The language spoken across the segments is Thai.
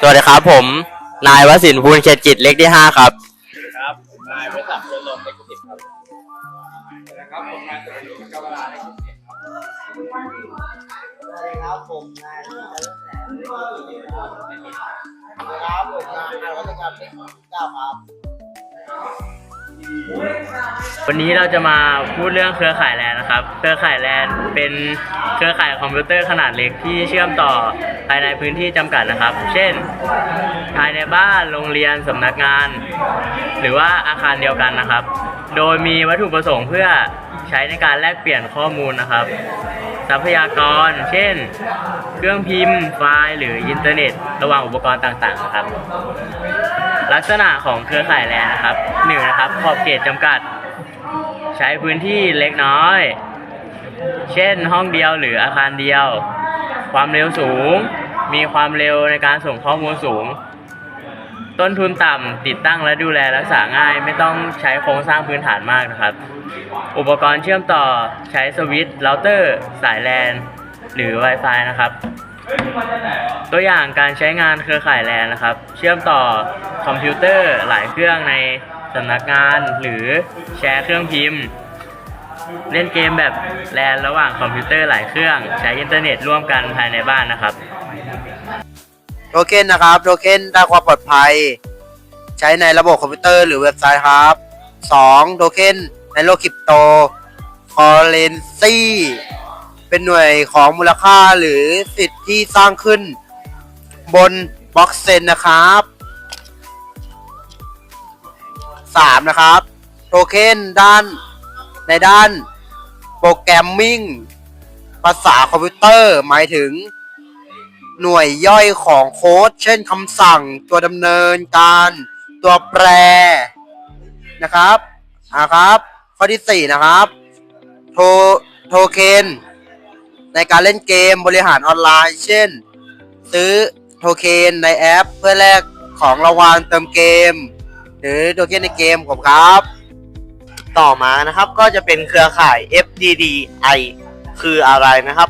สวัสดีครับผม นายวสินภูลเขตกิจเลขที่ห้าครับ ครับนายวิศักดิ์เจริญลมเล็กสิบครับครับผมนายสุรยุทธ์กาวลาเล็กสิบครับสวัสดีครับผมนายวิจัยแสนสวัสดีครับผมนายนายวัฒกรรมเด็กเก้าครับ วันนี้เราจะมาพูดเรื่องเครือข่ายแลนนะครับ เครือข่ายแลนเป็นเครือข่ายคอมพิวเตอร์ขนาดเล็กที่เชื่อมต่อภายในพื้นที่จำกัดนะครับ เช่น ภายในบ้าน โรงเรียนสำนักงาน หรือว่าอาคารเดียวกันนะครับ โดยมีวัตถุประสงค์เพื่อใช้ในการแลกเปลี่ยนข้อมูลนะครับ ทรัพยากร เช่น เครื่องพิมพ์ ไฟล์ หรืออินเทอร์เน็ต ระหว่างอุปกรณ์ต่างๆ นะครับ ลักษณะของเครือข่ายแลนนะครับหนึ่งนะครับ ขอบเขตจำกัด ใช้พื้นที่เล็กน้อย เช่นห้องเดียวหรืออาคารเดียว ความเร็วสูง มีความเร็วในการส่งข้อมูลสูง ต้นทุนต่ำติดตั้งและดูแลรักษาง่าย ไม่ต้องใช้โครงสร้างพื้นฐานมากนะครับ อุปกรณ์เชื่อมต่อใช้สวิตช์เราเตอร์ สายแลนหรือ Wi-Fi นะครับ ตัวอย่างการใช้งานเครือข่ายแลนนะครับ เชื่อมต่อคอมพิวเตอร์หลายเครื่องในสำนักงานหรือแชร์เครื่องพิมพ์ เล่นเกมแบบแลนระหว่างคอมพิวเตอร์หลายเครื่อง ใช้อินเทอร์เน็ตร่วมกันภายในบ้านนะครับโทเค็นนะครับโทเค็นด้านความปลอดภัย ใช้ในระบบคอมพิวเตอร์หรือเว็บไซต์ครับ 2. โทเค็นในโลกคริปโตคอเรนซี เป็นหน่วยของมูลค่าหรือสิทธิ์ที่สร้างขึ้น บนบล็อกเซนนะครับ 3. นะครับ โทเค็นด้านในด้านโปรแกรมมิ่งภาษาคอมพิวเตอร์ หมายถึง หน่วยย่อยของโค้ด เช่นคำสั่งตัวดำเนินการตัวแปรนะครับอ่าครับ ข้อที่ 4 นะครับ โทโทเค็น ในการเล่นเกมบริหารออนไลน์ เช่น ซื้อโทเคนในแอป เพื่อแลกของรางวัลเติมเกม หรือโทเคนในเกมผมครับ ต่อมานะครับก็จะเป็นเครือข่าย FDDI คืออะไรนะครับ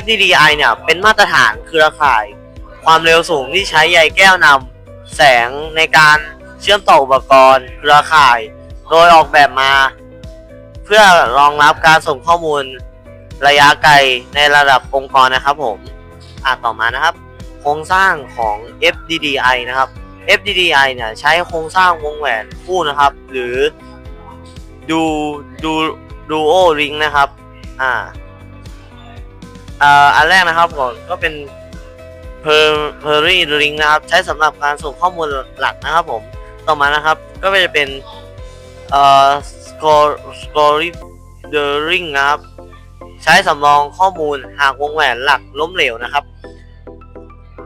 FDDI เนี่ยเป็นมาตรฐานเครือข่าย ความเร็วสูงที่ใช้ใยแก้วนำแสงในการเชื่อมต่ออุปกรณ์ เครือข่าย โดยออกแบบมา เพื่อรองรับการส่งข้อมูล ระยะไกลในระดับองค์กรนะครับผมอะต่อมานะครับ โครงสร้างของ FDDI นะครับ FDDI เนี่ยใช้โครงสร้างวงแหวนคู่นะครับ หรือดูดูดูโอริงนะครับอ่าอ่าอันแรกนะครับก่อนก็เป็นเพอร์เพอรี่ริงนะครับ ใช้สำหรับการส่งข้อมูลหลักนะครับผม ต่อมานะครับก็จะเป็นเอ่อสกอร์สกอร์เดอริงนะครับ ใช้สำรองข้อมูลหากวงแหวนหลักล้มเหลวนะครับ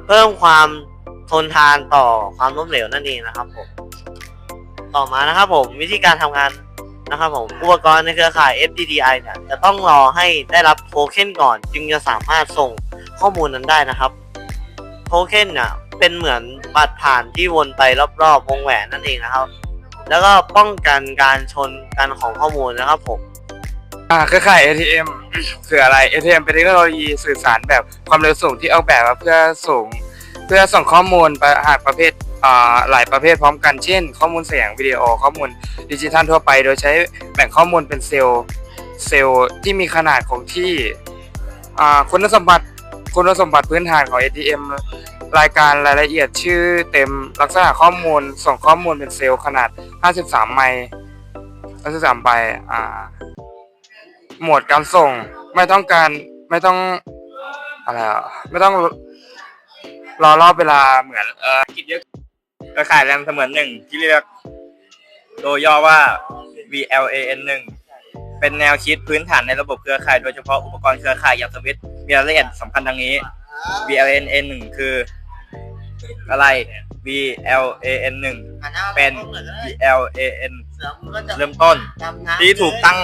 เพิ่มความทนทานต่อความล้มเหลวนั่นเองนะครับผมต่อมานะครับผมวิธีการทำงานนะครับผมอุปกรณ์ในเครือข่าย FDDI เนี่ยจะต้องรอให้ได้รับโทเค็นก่อน จึงจะสามารถส่งข้อมูลนั้นได้นะครับโทเค็นเนี่ยเป็นเหมือนบัตรผ่านที่วนไปรอบๆวงแหวนนั่นเองนะครับ แล้วก็ป้องกันการชนกันของข้อมูลนะครับผมอ่าเครือข่าย ATM คืออะไร ATM เป็นเทคโนโลยีสื่อสารแบบความเร็วสูงที่ออกแบบมาเพื่อส่งเพื่อส่งข้อมูลไปหากประเภทอ่าหลายประเภทพร้อมกันเช่น ข้อมูลเสียงวิดีโอข้อมูลดิจิทัลทั่วไป โดยใช้แบ่งข้อมูลเป็นเซลล์เซลล์ที่มีขนาดคงที่อ่าคุณสมบัติคุณสมบัติพื้นฐานของ ATM รายการรายละเอียดชื่อเต็มลักษณะข้อมูล ส่งข้อมูลเป็นเซลล์ขนาด 53 ไมล์53ใบอ่า โหมดการส่ง ไม่ต้องการไม่ต้องอะไรอะไม่ต้องรอรอบเวลาเหมือนเออคิดเยอะเครือข่ายแรมเสมือนหนึ่งที่เรียกโดยย่อว่า VLAN หนึ่งเป็นแนวคิดพื้นฐานในระบบเครือข่าย โดยเฉพาะอุปกรณ์เครือข่ายอย่างสวิตช์มีรายละเอียดสำคัญดังนี้ VLAN หนึ่งคืออะไร VLAN หนึ่งเป็น VLAN เริ่มต้นที่ถูกตั้ง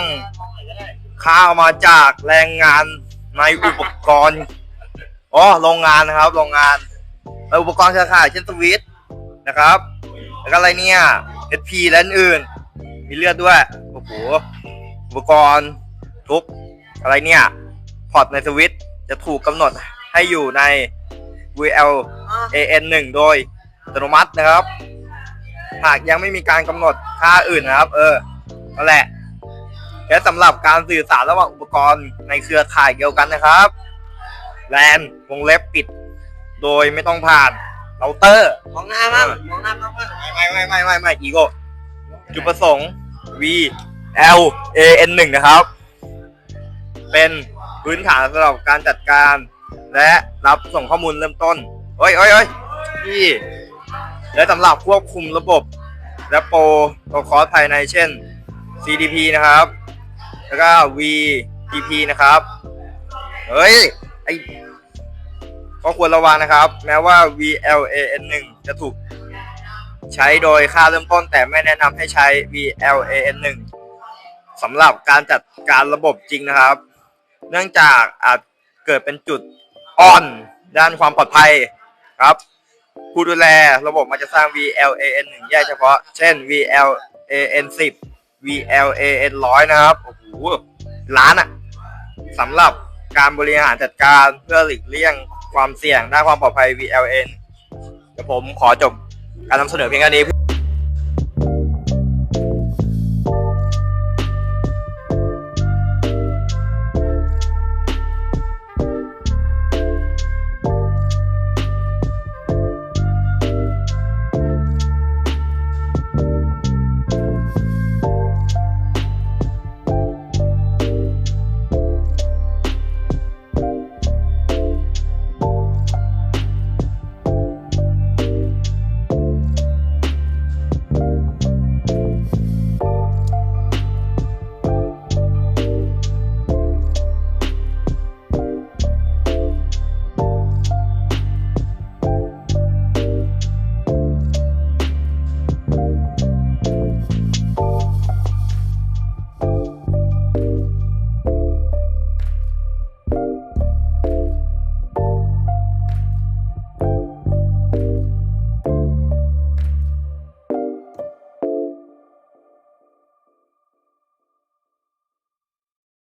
ข้าวมาจากแรงงานในอุปกรณ์อ๋อโรงงานนะครับโรงงานและอุปกรณ์เครือข่ายเช่นสวิตช์นะครับ แล้วก็อะไรเนี่ย SP และอื่น มีเลือดด้วยโอ้โหอุปกรณ์ทุกอะไรเนี่ยพอร์ตในสวิตช์จะถูกกำหนดให้อยู่ใน VL AN 1โดยอัตโนมัตินะครับ หากยังไม่มีการกำหนดค่าอื่นนะครับ เออนั่นแหละ และสำหรับการสื่อสารระหว่างอุปกรณ์ในเครือข่ายเดียวกันนะครับแลนวงเล็บปิด โดยไม่ต้องผ่านเราเตอร์ มองหน้ามั่งมองหน้ามั่งไม่ไม่ไม่ไม่ไม่อีโก้จุดประสงค์ V L A N 1นะครับ เป็นพื้นฐานสำหรับการจัดการ และรับส่งข้อมูลเริ่มต้นเฮ้ยเฮ้ยเฮ้ยพี่และสำหรับควบคุมระบบ และโปรโตคอลภายในเช่น CDP นะครับ แล้วก็ VTP นะครับ เฮ้ย ไอก็ควรระวังนะครับ แม้ว่า VLAN 1จะถูกใช้โดยค่าเริ่มต้น แต่ไม่แนะนำให้ใช้ VLAN 1สำหรับการจัดการระบบจริงนะครับ เนื่องจากอาจเกิดเป็นจุดอ่อนด้านความปลอดภัยครับ ผู้ดูแลระบบมันจะสร้าง VLAN 1แยกเฉพาะ เช่น VLAN 10 VLAN 100นะครับ โอ้โห ล้านอะสำหรับการบริหารจัดการเพื่อหลีกเลี่ยงความเสี่ยงด้านความปลอดภัย VLAN เดี๋ยวผมขอจบการนำเสนอเพียงแค่นี้